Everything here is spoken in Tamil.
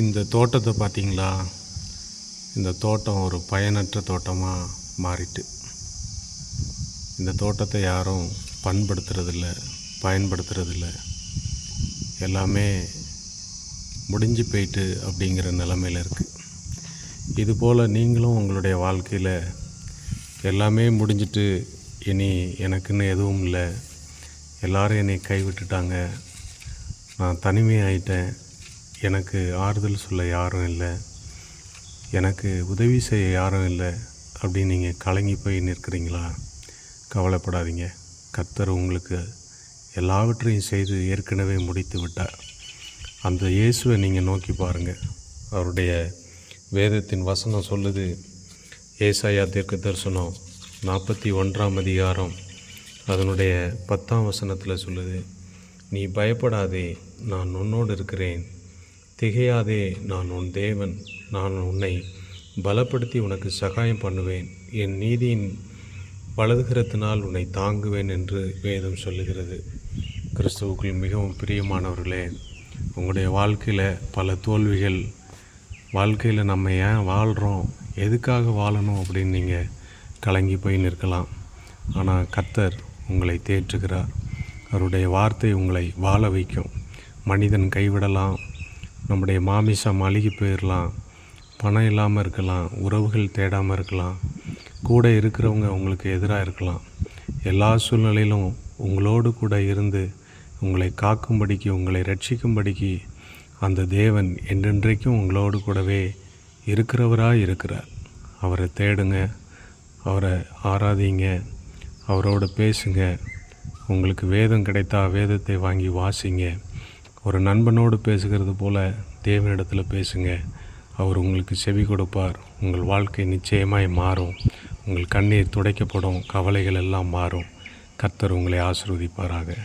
இந்த தோட்டத்தை பார்த்தீங்களா? இந்த தோட்டம் ஒரு பயனற்ற தோட்டமாக மாறிட்டு. இந்த தோட்டத்தை யாரும் பண்படுத்துறதில்ல பயன்படுத்துறதில்ல. எல்லாமே முடிஞ்சு போயிட்டு அப்படிங்கிற நிலமையில் இருக்குது இதுபோல் நீங்களும் உங்களுடைய வாழ்க்கையில் எல்லாமே முடிஞ்சிட்டு இனி எனக்குன்னு எதுவும் இல்லை. எல்லோரும் என்னை கைவிட்டுட்டாங்க. நான் தனிமையாயிட்டேன். எனக்கு ஆறுதல் சொல்ல யாரும் இல்லை. எனக்கு உதவி செய்ய யாரும் இல்லை அப்படின்னு நீங்கள் கலங்கி போய் நிற்கிறீங்களா? கவலைப்படாதீங்க. கத்தர் உங்களுக்கு எல்லாவற்றையும் செய்து ஏற்கனவே முடித்து விட்டார். அந்த இயேசுவை நீங்கள் நோக்கி பாருங்கள் அவருடைய வேதத்தின் வசனம் சொல்லுது. ஏசாயா தீர்க்க தரிசனம் நாற்பத்தி ஒன்றாம் அதிகாரம் அதனுடைய பத்தாம் வசனத்தில் சொல்லுது. நீ பயப்படாதே நான் உன்னோடு இருக்கிறேன். திகையாதே நான் உன் தேவன் நான் உன்னை பலப்படுத்தி உனக்கு சகாயம் பண்ணுவேன். என் நீதியின் வலதுகரத்தினால் உன்னை தாங்குவேன் என்று வேதம் சொல்லுகிறது. கிறிஸ்துவுக்குள் மிகவும் பிரியமானவர்களே உங்களுடைய வாழ்க்கையில் பல தோல்விகள் வாழ்க்கையில் நம்ம ஏன் வாழ்கிறோம் எதுக்காக வாழணும் அப்படின்னு நீங்கள் கலங்கி போய் நிற்கலாம். ஆனால் கர்த்தர் உங்களை தேற்றுகிறார். அவருடைய வார்த்தை உங்களை வாழ வைக்கும். மனிதன் கைவிடலாம் நம்முடைய மாமிசம் அழுகி போயிடலாம் பணம் இல்லாமல் இருக்கலாம் உறவுகள் தேடாமல் இருக்கலாம் கூட இருக்கிறவங்க உங்களுக்கு எதிராக இருக்கலாம். எல்லா சூழ்நிலையிலும் உங்களோடு கூட இருந்து உங்களை காக்கும்படிக்கு உங்களை ரட்சிக்கும்படிக்கு அந்த தேவன் என்றென்றைக்கும் உங்களோடு கூடவே இருக்கிறவராக இருக்கிறார். அவரை தேடுங்க அவரை ஆராதிங்க அவரோட பேசுங்க. உங்களுக்கு வேதம் கிடைத்தா வேதத்தை வாங்கி வாசிங்க. ஒரு நண்பனோடு பேசுகிறது போல் தேவனிடத்தில் பேசுங்க. அவர் உங்களுக்கு செவி கொடுப்பார். உங்கள் வாழ்க்கை நிச்சயமாய் மாறும். உங்கள் கண்ணீர் துடைக்கப்படும். கவலைகள் எல்லாம் மாறும். கர்த்தர் உங்களை ஆசீர்வதிப்பாராக.